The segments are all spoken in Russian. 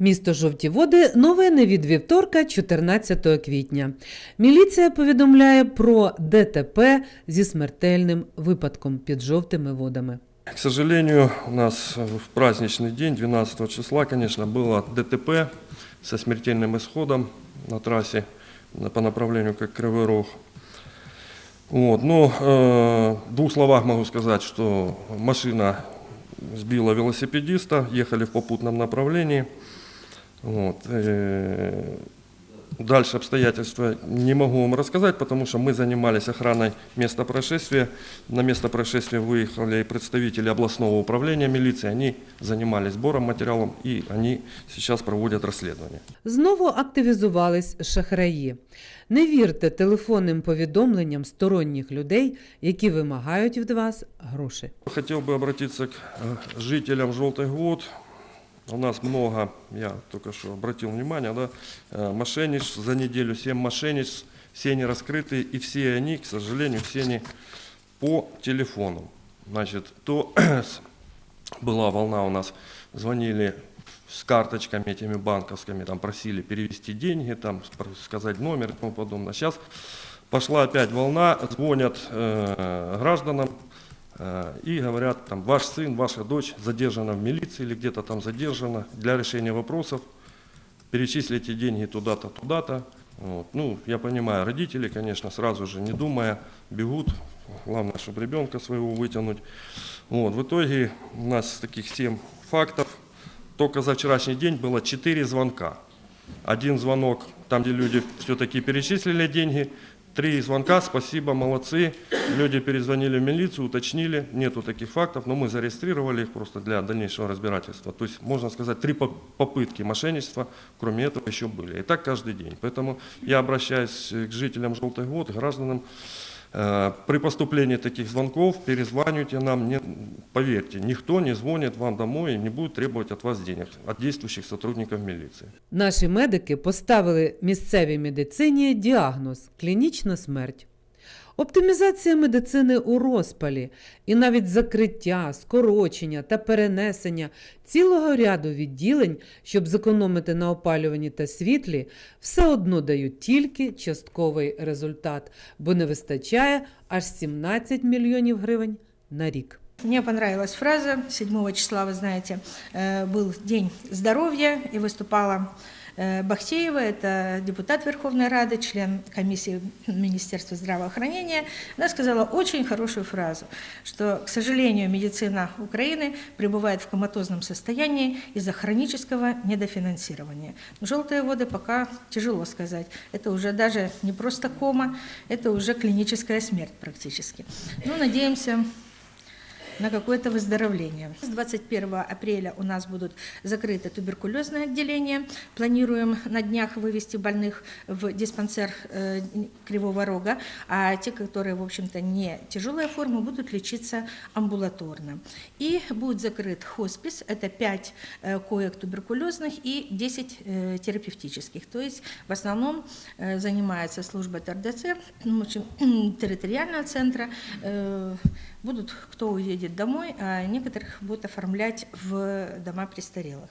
Місто Жовті Води новини від вівторка, 14 квітня. Міліція повідомляє про ДТП зі смертельним випадком під жовтими водами. К сожалению, у нас в праздничный день, 12 числа, конечно, было ДТП со смертельным исходом на трассе на- по направлению как Кривой Рог. Вот. Ну, э, в двух словах могу сказать, что машина сбила велосипедиста, ехали в попутном направлении. Вот. э, Дальше обстоятельства не могу вам рассказать, потому что мы занимались охраной места происшествия. На место происшествия выехали представители областного управления милиции. Они занимались сбором материалов и они сейчас проводят расследование. Знову активізувались шахраї. Не вірте телефонним повідомленням сторонніх людей, які вимагають від вас гроші. Хотел бы обратиться к э, жителям Желтых Вод. У нас много, я только что обратил внимание, да, э, мошенничеств за неделю, 7 мошенничеств, все они раскрыты, и все они, к сожалению, все они по телефону. Значит, то была волна у нас, звонили с карточками этими банковскими, там просили перевести деньги, там сказать номер и тому подобное. Сейчас пошла опять волна, звонят э, гражданам и говорят, там, ваш сын, ваша дочь задержана в милиции или где-то там задержана для решения вопросов, перечислите деньги туда-то, туда-то. Вот. Ну, я понимаю, родители, конечно, сразу же, не думая, бегут. Главное, чтобы ребенка своего вытянуть. Вот. В итоге у нас таких 7 фактов. Только за вчерашний день было 4 звонка. Один звонок, там, где люди все-таки перечислили деньги. Три звонка, спасибо, молодцы. Люди перезвонили в милицию, уточнили, нету таких фактов, но мы зарегистрировали их просто для дальнейшего разбирательства. То есть, можно сказать, три поп- попытки мошенничества, кроме этого, еще были. И так каждый день. Поэтому я обращаюсь к жителям Желтых Вод, гражданам, При поступлении таких звонков перезванивайте нам, не, поверьте, никто не звонит вам домой и не будет требовать от вас денег, от действующих сотрудников милиции. Наші медики поставили місцевій медицині діагноз клінічна смерть. Оптимізація медицини у розпалі і навіть закриття, скорочення та перенесення цілого ряду відділень, щоб зекономити на опалюванні та світлі, все одно дають тільки частковий результат, бо не вистачає аж 17 мільйонів гривень на рік. Мне понравилась фраза. 7 числа, вы знаете, э, был День здоровья, и выступала э, Бахтеева, это депутат Верховной Рады, член комиссии Министерства здравоохранения. Она сказала очень хорошую фразу, что, к сожалению, медицина Украины пребывает в коматозном состоянии из-за хронического недофинансирования. Желтые воды пока тяжело сказать. Это уже даже не просто кома, это уже клиническая смерть практически. Ну, надеемся, на какое-то выздоровление. С 21 апреля у нас будут закрыты туберкулезное отделение. Планируем на днях вывести больных в диспансер э, Кривого Рога, а те, которые, в общем-то, не тяжелая форма, будут лечиться амбулаторно. И будет закрыт хоспис, это 5 э, коек туберкулезных и 10 э, терапевтических. То есть в основном занимается служба ТРДЦ, территориального центра, будут, кто уедет домой, а некоторых будут оформлять в дома престарелых.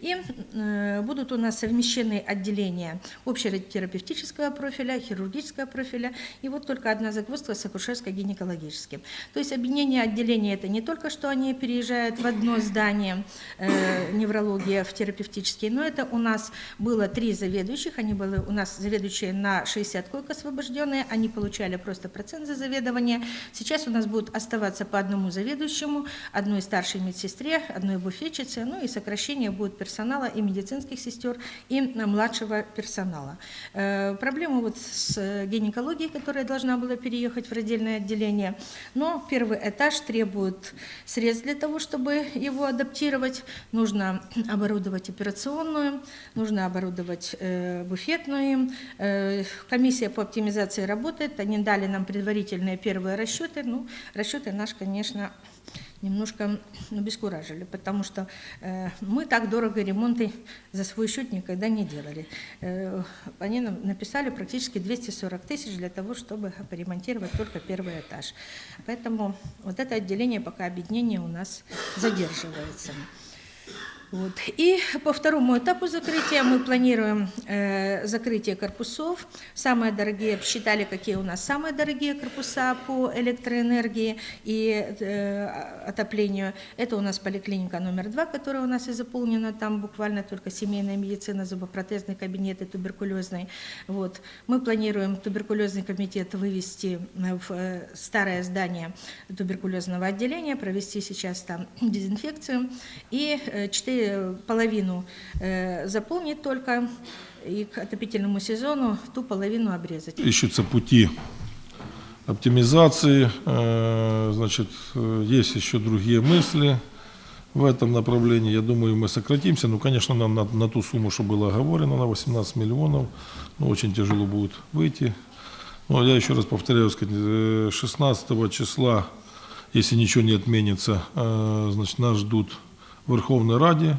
И э, будут у нас совмещены отделения общетерапевтического профиля, хирургического профиля, и вот только одна загвоздка с акушерско-гинекологическим. То есть объединение отделений это не только что они переезжают в одно здание э, неврология в терапевтический, но это у нас было три заведующих, они были у нас заведующие на 60 койк освобожденные, они получали просто процент за заведование. Сейчас у нас будут оставаться по одному заведующему, одной старшей медсестре, одной буфетчице, ну и сокращение будет персонала и медицинских сестер, и э, младшего персонала. Э, Проблема вот с э, гинекологией, которая должна была переехать в раздельное отделение, но первый этаж требует средств для того, чтобы его адаптировать. Нужно оборудовать операционную, нужно оборудовать буфетную. Комиссия по оптимизации работает, они дали нам предварительные первые расчеты. Ну, расчеты наш, конечно, немножко ну, бескуражили, потому что э, мы так дорого ремонты за свой счет никогда не делали. Э, они нам написали практически 240 тысяч для того, чтобы поремонтировать только первый этаж. Поэтому вот это отделение пока объединение у нас задерживается. Вот. И по второму этапу закрытия мы планируем э, закрытие корпусов. Самые дорогие, посчитали, какие у нас самые дорогие корпуса по электроэнергии и э, отоплению. Это у нас поликлиника номер два, которая у нас и заполнена. Там буквально только семейная медицина, зубопротезный кабинет и туберкулезный. Вот. Мы планируем туберкулезный комитет вывести э, в э, старое здание туберкулезного отделения, провести сейчас там дезинфекцию и э, четыре половину э, заполнить только и к отопительному сезону ту половину обрезать. ищутся пути оптимизации, э, значит, э, есть еще другие мысли в этом направлении. Я думаю, мы сократимся. Ну, конечно, нам на, на ту сумму, что было оговорено, на 18 миллионов, ну, очень тяжело будет выйти. Но я еще раз повторяю, сказать, э, 16 числа, если ничего не отменится, значит, нас ждут в Верховной Раде,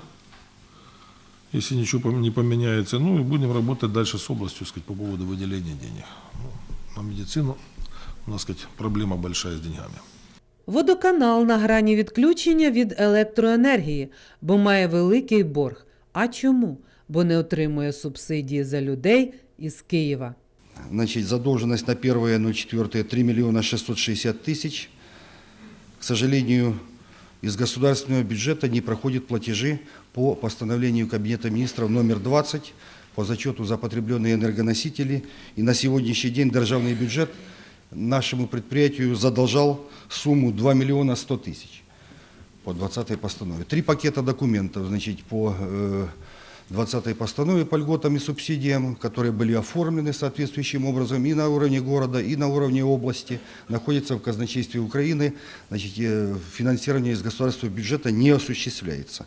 если ничего не поменяется. Ну и будем работать дальше с областью, сказать, по поводу выделения денег. Ну, на медицину у нас, сказать, проблема большая с деньгами. Водоканал на грані відключення від електроенергії, бо має великий борг. А чому? Бо не отримує субсидії за людей із Києва. Значит, задолженность на 1.04 3 миллиона 660 тысяч. К сожалению, из государственного бюджета не проходят платежи по постановлению Кабинета министров номер 20 по зачету за потребленные энергоносители. И на сегодняшний день державный бюджет нашему предприятию задолжал сумму 2 миллиона 100 тысяч по 20 постанове. Три пакета документов, значит, по э, 20 постанове по льготам и субсидиям, которые были оформлены соответствующим образом и на уровне города, и на уровне области, находятся в казначействе Украины. Значит, э, финансирование из государственного бюджета не осуществляется.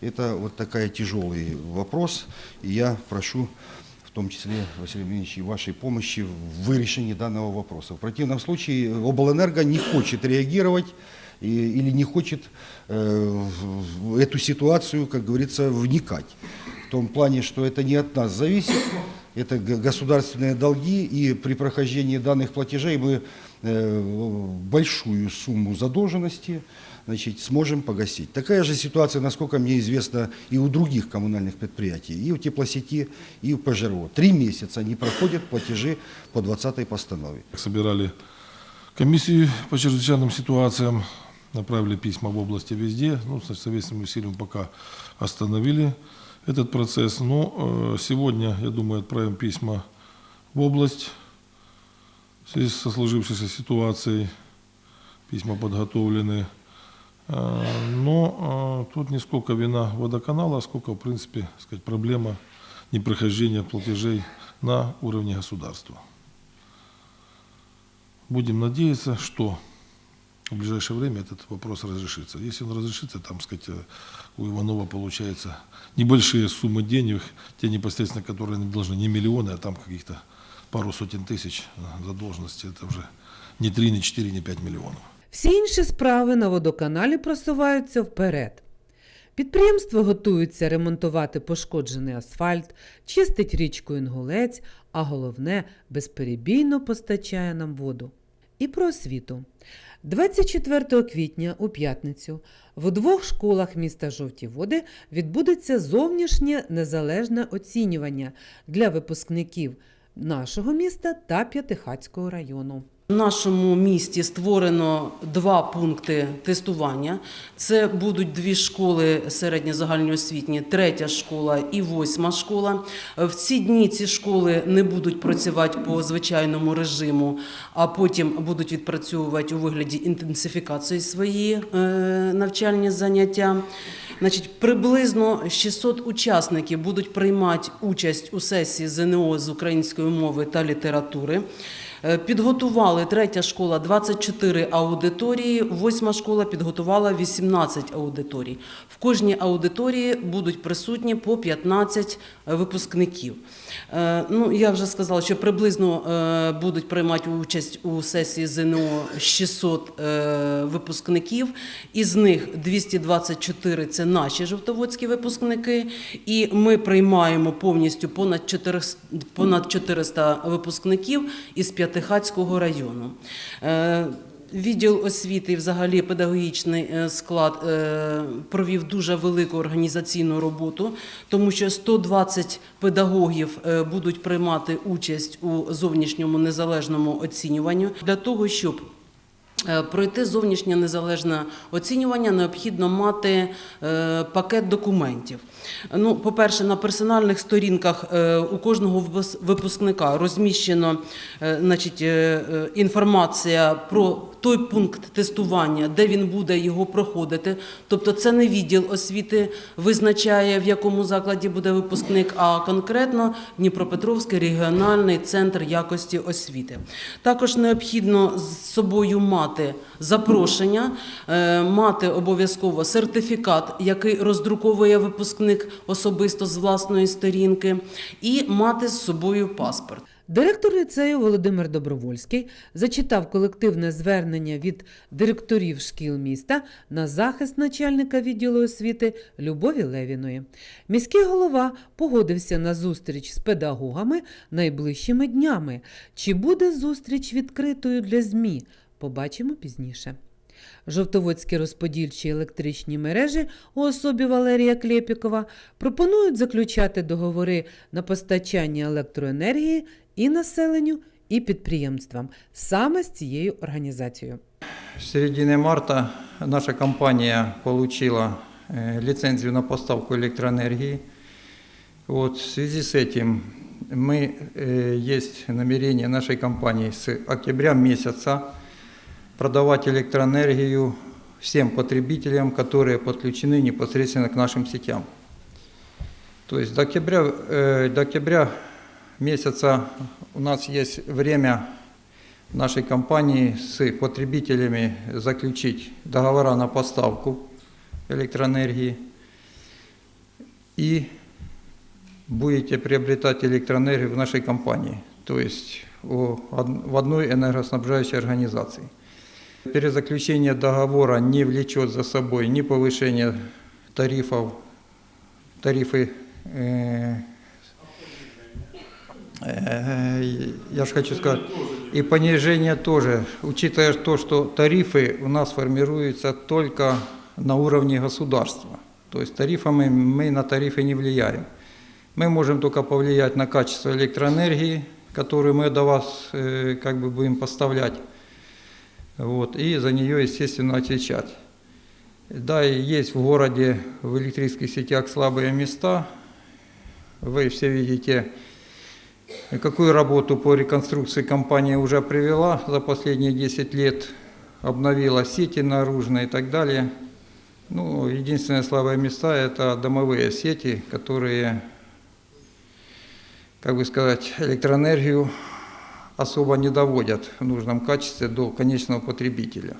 Это вот такая тяжелый вопрос, и я прошу в том числе, Василий Ильич, и вашей помощи в решении данного вопроса. В противном случае облэнерго не хочет реагировать и- или не хочет э, в эту ситуацию, как говорится, вникать. В том плане, что это не от нас зависит, это государственные долги, и при прохождении данных платежей мы э, большую сумму задолженности значит, сможем погасить. Такая же ситуация, насколько мне известно, и у других коммунальных предприятий, и у теплосети, и у ПЖРО. Три месяца не проходят платежи по 20 постанове. Собирали комиссию по чрезвычайным ситуациям, направили письма в области везде. Ну, с совместным усилием пока остановили этот процесс. Но э, сегодня, я думаю, отправим письма в область в связи со сложившейся ситуацией. Письма подготовлены. Э, Но э, тут не сколько вина водоканала, а сколько, в принципе, сказать, проблема непрохождения платежей на уровне государства. Будем надеяться, что в ближайшее время этот вопрос разрешится. Если он разрешится, там, сказать, э, у Иванова получается небольшие суммы денег, те непосредственно, которые не должны, не миллионы, а там каких-то пару сотен тысяч э, задолженности, это уже не 3, не 4, не 5 миллионов. Всі інші справи на водоканалі просуваються вперед. Підприємство готується ремонтувати пошкоджений асфальт, чистить річку Інгулець, а головне безперебійно постачає нам воду. І про освіту. 24 квітня у п'ятницю в двох школах міста Жовті Води відбудеться зовнішнє незалежне оцінювання для випускників нашого міста та П'ятихацького району. В нашому місті створено два пункти тестування. Це будуть дві школи середньо-загальноосвітні, третя школа і восьма школа. В ці дні ці школи не будуть працювати по звичайному режиму, а потім будуть відпрацьовувати у вигляді інтенсифікації свої е, навчальні заняття. Значить, приблизно 600 учасників будуть приймати участь у сесії ЗНО з української мови та літератури. Е, Підготували третя школа 24 аудиторії, восьма школа підготувала 18 аудиторій. В кожній аудиторії будуть присутні по 15 випускників. Е, Ну, я вже сказала, що приблизно е, будуть приймати участь у сесії ЗНО 600 е, випускників. Із них 224 – це наші жовтоводські випускники, і ми приймаємо повністю понад 400, випускників із П'ятихацького району. Е, Відділ освіти і взагалі педагогічний е, склад е, провів дуже велику організаційну роботу, тому що 120 педагогів будуть приймати участь у зовнішньому незалежному оцінюванні для того, щоб Пройти зовнішнє незалежне оцінювання необхідно мати е, пакет документів. Ну, по-перше, на персональних сторінках е, у кожного випускника розміщено е, значить, е, е, інформація про той пункт тестування, де він буде його проходити. Тобто це не відділ освіти визначає, в якому закладі буде випускник, а конкретно Дніпропетровський регіональний центр якості освіти. Також необхідно з собою мати запрошення, е, мати обов'язково сертифікат, який роздруковує випускник особисто з власної сторінки, і мати з собою паспорт. Директор ліцею Володимир Добровольський зачитав колективне звернення від директорів шкіл міста на захист начальника відділу освіти Любові Левіної. Міський голова погодився на зустріч з педагогами найближчими днями. Чи буде зустріч відкритою для ЗМІ? Побачимо пізніше. Жовтоводські розподільчі електричні мережі у особі Валерія Клєпікова пропонують заключати договори на постачання електроенергії і населенню, і підприємствам саме з цією організацією. В середине марта наша компания получила э, лицензию на поставку электроэнергии. Вот, в связи с этим мы, э, есть намерение нашей компании с октября месяца Продавать электроэнергию всем потребителям, которые подключены непосредственно к нашим сетям. То есть до октября, э, до октября месяца у нас есть время нашей компании с потребителями заключить договора на поставку электроэнергии и будете приобретать электроэнергию в нашей компании, то есть в одной энергоснабжающей организации. Перезаключение договора не влечет за собой ни повышения тарифов, тарифы э, Э, Я же хочу сказать, и понижение тоже, учитывая то, что тарифы у нас формируются только на уровне государства. То есть тарифами мы на тарифы не влияем. Мы можем только повлиять на качество электроэнергии, которую мы до вас э, как бы будем поставлять, вот, и за нее, естественно, отвечать. Да, и есть в городе в электрических сетях слабые места. Вы все видите, Какую работу по реконструкции компания уже привела за последние 10 лет, обновила сети наружные и так далее. Ну, единственное слабое места – это домовые сети, которые, как бы сказать, электроэнергию особо не доводят в нужном качестве до конечного потребителя.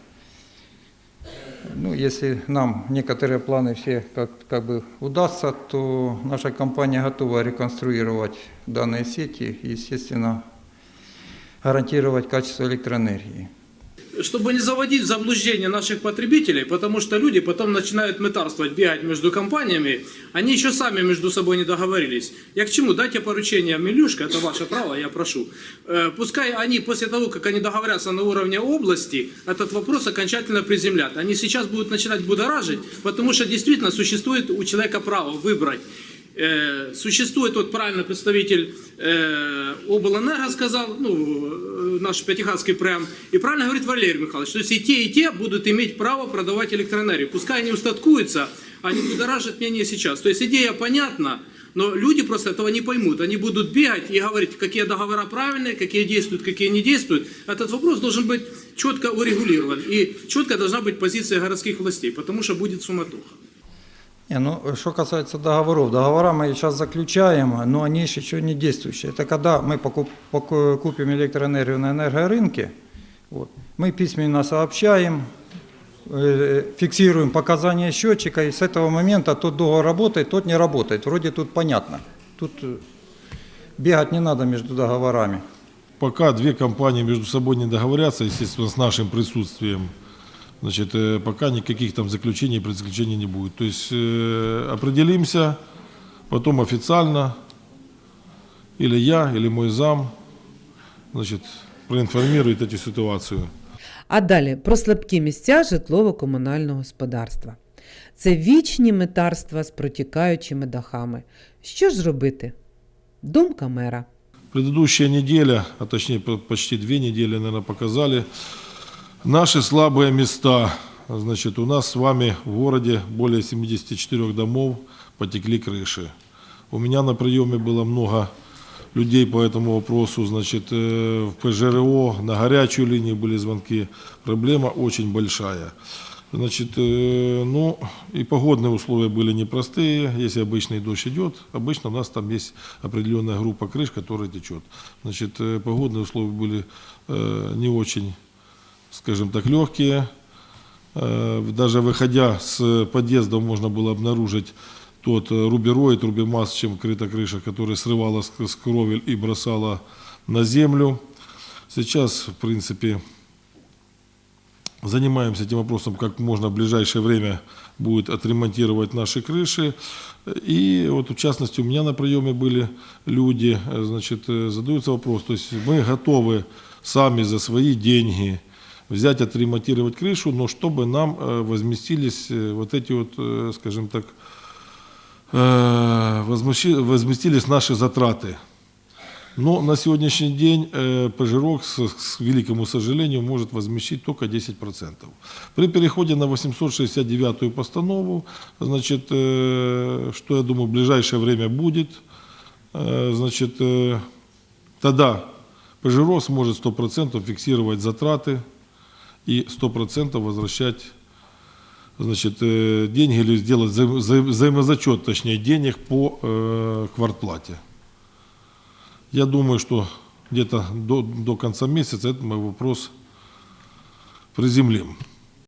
Ну, если нам некоторые планы все как, как бы удастся, то наша компания готова реконструировать данные сети и, естественно, гарантировать качество электроэнергии. Чтобы не заводить в заблуждение наших потребителей, потому что люди потом начинают мытарствовать, бегать между компаниями, они еще сами между собой не договорились. Я к чему? Дайте поручение Милюшка, это ваше право, я прошу. Э, Пускай они после того, как они договорятся на уровне области, этот вопрос окончательно приземлят. Они сейчас будут начинать будоражить, потому что действительно существует у человека право выбрать существует, вот правильно представитель э, облэнерго сказал, ну, э, наш Пятихатский прям, и правильно говорит Валерий Михайлович, то есть и те, и те будут иметь право продавать электроэнергию. Пускай они устаткуются, они будоражат мнение сейчас. То есть идея понятна, но люди просто этого не поймут. Они будут бегать и говорить, какие договора правильные, какие действуют, какие не действуют. Этот вопрос должен быть четко урегулирован. И четко должна быть позиция городских властей, потому что будет суматоха. Ну, что касается договоров, договора мы сейчас заключаем, но они еще не действующие. Это когда мы покуп- поку- купим электроэнергию на энергорынке, вот, мы письменно сообщаем, э, фиксируем показания счетчика, и с этого момента тот договор работает, тот не работает. Вроде тут понятно. Тут э, бегать не надо между договорами. Пока две компании между собой не договорятся, естественно, с нашим присутствием, значит, э, пока никаких там заключений и предзаключений не будет. То есть э, определимся, потом официально, или я, или мой зам, значит, проинформирует эту ситуацию. А далі про слабкі місця житлово-комунального господарства. Це вічні метарства з протікаючими дахами. Що ж робити? Думка мера. Предыдущая неделя, а точнее по- почти две недели, наверное, показали наши слабые места. Значит, у нас с вами в городе более 74 домов потекли крыши. У меня на приеме было много людей по этому вопросу. Значит, э, в ПЖРО на горячую линию были звонки. Проблема очень большая. Значит, э, ну и погодные условия были непростые. Если обычный дождь идет, обычно у нас там есть определенная группа крыш, которая течет. Значит, э, погодные условия были не очень, скажем так, легкие. Э, Даже выходя с подъезда можно было обнаружить тот э, рубероид, рубемаз, чем крыта крыша, который срывала с кровель и бросала на землю. Сейчас, в принципе, занимаемся этим вопросом, как можно в ближайшее время будет отремонтировать наши крыши. И вот в частности у меня на приеме были люди, э, значит, задаются вопрос, то есть мы готовы сами за свои деньги взять, отремонтировать крышу, но чтобы нам э, возместились э, вот эти вот, э, скажем так, возместились наши затраты. Но на сегодняшний день Пожирок, с, с великому сожалению, может возмещить только 10%. При переходе на 869-ю постанову, значит, что я думаю, в ближайшее время будет, значит, тогда Пожирок сможет 100% фиксировать затраты и 100% возвращать значит, э, деньги или сделать взаим- взаим- взаимозачет, точнее, денег по э, квартплате. Я думаю, что где-то до, до конца месяца этот мы вопрос приземлим.